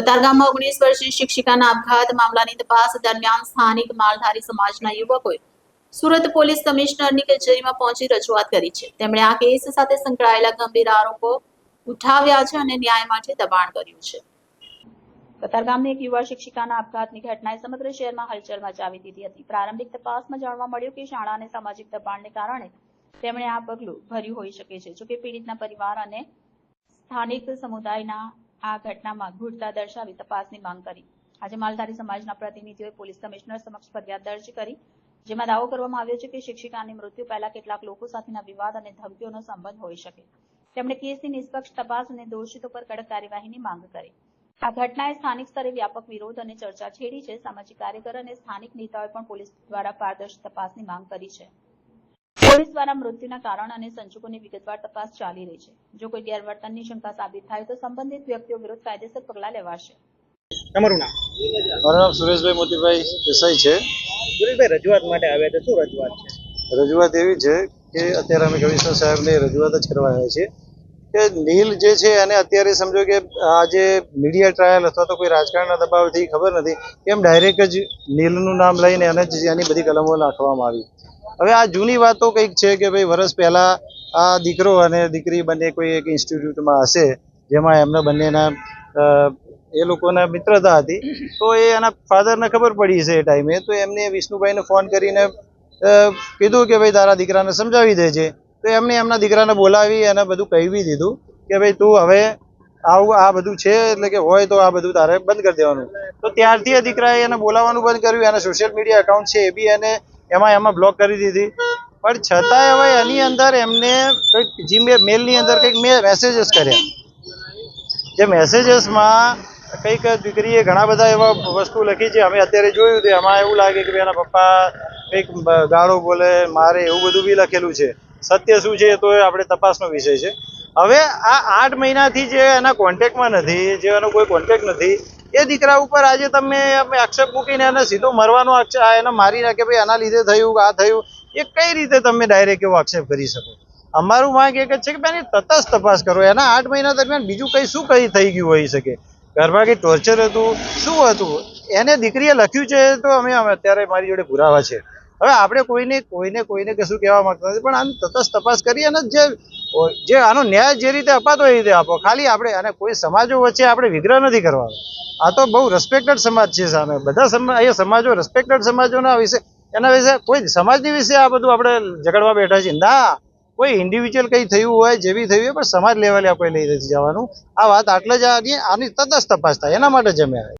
કતારગામમાં ઓગણીસ વર્ષીય શિક્ષિકાના આપઘાત મામલાની તપાસ દરમિયાન સ્થાનિક માલધારી સમાજના યુવકોએ સુરત પોલીસ કમિશનરની કચેરીમાં પહોંચી રજૂઆત કરી છે. તેમણે આ કેસ સાથે સંકળાયેલા ગંભીર આરોપો ઉઠાવ્યા છે અને ન્યાય માટે દબાણ કર્યું છે. કતારગામની એક યુવા શિક્ષિકાના આપઘાતની ઘટનાએ સમગ્ર શહેરમાં હલચલ મચાવી દીધી હતી. પ્રારંભિક તપાસમાં જાણવા મળ્યું કે શાળા અને સામાજિક દબાણને કારણે તેમણે આ પગલું ભર્યું હોઈ શકે છે. જોકે પીડિતના પરિવાર અને સ્થાનિક સમુદાયના આ ઘટનામાં ગૂઢતા દર્શાવી તપાસની માંગ કરી. આજે માલધારી સમાજના પ્રતિનિધિઓએ પોલીસ કમિશનર સમક્ષ ફરિયાદ દર્જ કરી, જેમાં દાવો કરવામાં આવ્યો છે કે શિક્ષિકાની મૃત્યુ પહેલા કેટલાક લોકો સાથેના વિવાદ અને ધમકીઓનો સંબંધ હોઈ શકે. તેમણે કેસની નિષ્પક્ષ તપાસ અને દોષિતો પર કડક કાર્યવાહીની માંગ કરી. આ ઘટનાએ સ્થાનિક સ્તરે વ્યાપક વિરોધ અને ચર્ચા છેડી છે. સામાજિક કાર્યકર અને સ્થાનિક નેતાઓએ પણ પોલીસ દ્વારા પારદર્શી તપાસની માંગ કરી છે. પોલીસ દ્વારા મૃત્યુના કારણ અને સંજોગોની વિગતવાર તપાસ ચાલી રહી છે. જો કોઈ ગેરવર્તનની શંકા સાબિત થાય તો સંબંધિત વ્યક્તિઓ વિરુદ્ધ કાયદેસર પગલાં લેવાશે. તમારું નામ? મારું નામ સુરેશભાઈ મોતીભાઈ દેસાઈ છે. સુરેશભાઈ રજૂઆત માટે આવ્યા શું રજૂઆત છે? રજૂઆત એવી છે કે અત્યારે અમે કમિશનર સાહેબને રજૂઆત જ કરવા આવ્યા છીએ કે નીલ જે છે એને અત્યારે સમજો કે આ જે મીડિયા ટ્રાયલ અથવા તો કોઈ રાજકારણના દબાવથી ખબર નથી કેમ ડાયરેક્ટ જ નીલનું નામ લઈને એને જ એની બધી કલમો નાખવામાં આવી. હવે આ જૂની વાતો કંઈક છે કે ભાઈ વર્ષ પહેલાં આ દીકરો અને દીકરી બંને કોઈ એક ઇન્સ્ટિટ્યૂટમાં હશે, જેમાં એમના બંનેના એ લોકોના મિત્રતા હતી. તો એ એના ફાધરને ખબર પડી છે એ ટાઈમે તો એમને વિષ્ણુભાઈને ફોન કરીને કીધું કે ભાઈ તારા દીકરાને સમજાવી દેજે. તો એમને એમના દીકરાને બોલાવી અને બધું કહી દીધું કે ભાઈ તું હવે આવું, આ બધું છે, એટલે કે હોય તો આ બધું તારે બંધ કરી દેવાનું. તો ત્યારથી એ દીકરાએ એને બોલાવવાનું બંધ કર્યું. એના સોશિયલ મીડિયા એકાઉન્ટ છે એ બી એને એમાં એમાં બ્લોક કરી દીધી. પણ છતાંય હવે એની અંદર એમને કંઈક જીમેલ મેલની અંદર કંઈક મેં મેસેજીસ કર્યા. જે મેસેજીસમાં કંઈક દીકરીએ ઘણા બધા એવા વસ્તુ લખી છે. અમે અત્યારે જોયું તો એમાં એવું લાગે કે એના પપ્પા કંઈક ગાળો બોલે, મારે એવું બધું બી લખેલું છે. સત્ય શું છે તો આપણે તપાસનો વિષય છે. હવે આ આઠ મહિનાથી જે એના કોન્ટેક્ટમાં નથી, જે એનો કોઈ કોન્ટેક્ટ નથી એ દીકરા ઉપર આજે તમે આક્ષેપ મૂકીને એને સીધો મરવાનો આક્ષેપ એને મારી નાખે ભાઈ, આના લીધે થયું, આ થયું. એ કઈ રીતે તમે ડાયરેક્ટ એવો આક્ષેપ કરી શકો? અમારું માંગ એક જ છે કે બેની તટસ્થ તપાસ કરો. એના આઠ મહિના દરમિયાન બીજું કંઈ શું કઈ થઈ ગયું હોઈ શકે? ઘરમાં કંઈ ટોર્ચર હતું, શું હતું? એને દીકરીએ લખ્યું છે તો અમે અત્યારે મારી જોડે પુરાવા છે. હવે આપણે કોઈને કોઈને કોઈને કશું કહેવા માંગતા નથી, પણ આની તટસ્થ તપાસ કરી અને જે જે આનો ન્યાય જે રીતે અપાતો એ રીતે આપો. ખાલી આપણે, અને કોઈ સમાજો વચ્ચે આપણે વિગ્રહ નથી કરવાનો. આ તો બહુ રેસ્પેક્ટેડ સમાજ છે સામે. બધા સમાજ અહીંયા સમાજો રેસ્પેક્ટેડ સમાજોના વિશે, એના વિશે કોઈ સમાજની વિશે આ બધું આપણે ઝઘડવા બેઠા છીએ. ના, કોઈ ઇન્ડિવિજ્યુઅલ કંઈ થયું હોય જે બી થયું હોય, પણ સમાજ લેવલે આપણે લઈ નથી જવાનું. આ વાત આટલે જ આની તટસ્થ તપાસ થાય એના માટે જમ્યા.